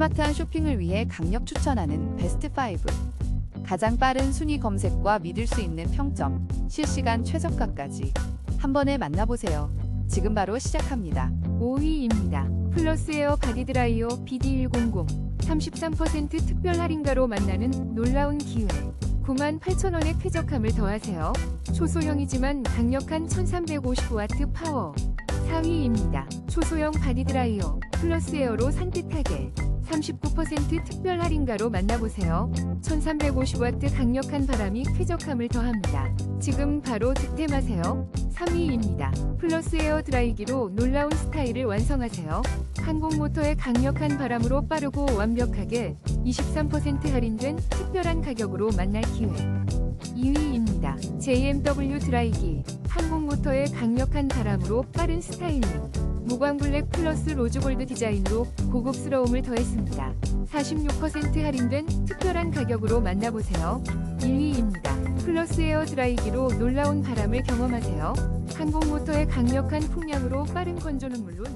스마트한 쇼핑을 위해 강력 추천하는 베스트 5. 가장 빠른 순위 검색과 믿을 수 있는 평점, 실시간 최저가까지 한 번에 만나보세요. 지금 바로 시작합니다. 5위입니다. 플러스 에어 바디 드라이어 BD100 33% 특별 할인가로 만나는 놀라운 기회 98,000원의 쾌적함을 더하세요. 초소형이지만 강력한 1350W 파워 4위입니다. 초소형 바디 드라이어 플러스 에어로 산뜻하게 39% 특별 할인가로 만나보세요. 1350W 강력한 바람이 쾌적함을 더합니다. 지금 바로 득템하세요. 3위입니다. 플러스 에어 드라이기로 놀라운 스타일을 완성하세요. 항공 모터의 강력한 바람으로 빠르고 완벽하게 23% 할인된 특별한 가격으로 만날 기회. 2위입니다. JMW 드라이기. 항공 모터의 강력한 바람으로 빠른 스타일링. 무광 블랙 플러스 로즈골드 디자인으로 고급스러움을 더했습니다. 46% 할인된 특별한 가격으로 만나보세요. 1위입니다. 플러스 에어 드라이기로 놀라운 바람을 경험하세요. 항공 모터의 강력한 풍량으로 빠른 건조는 물론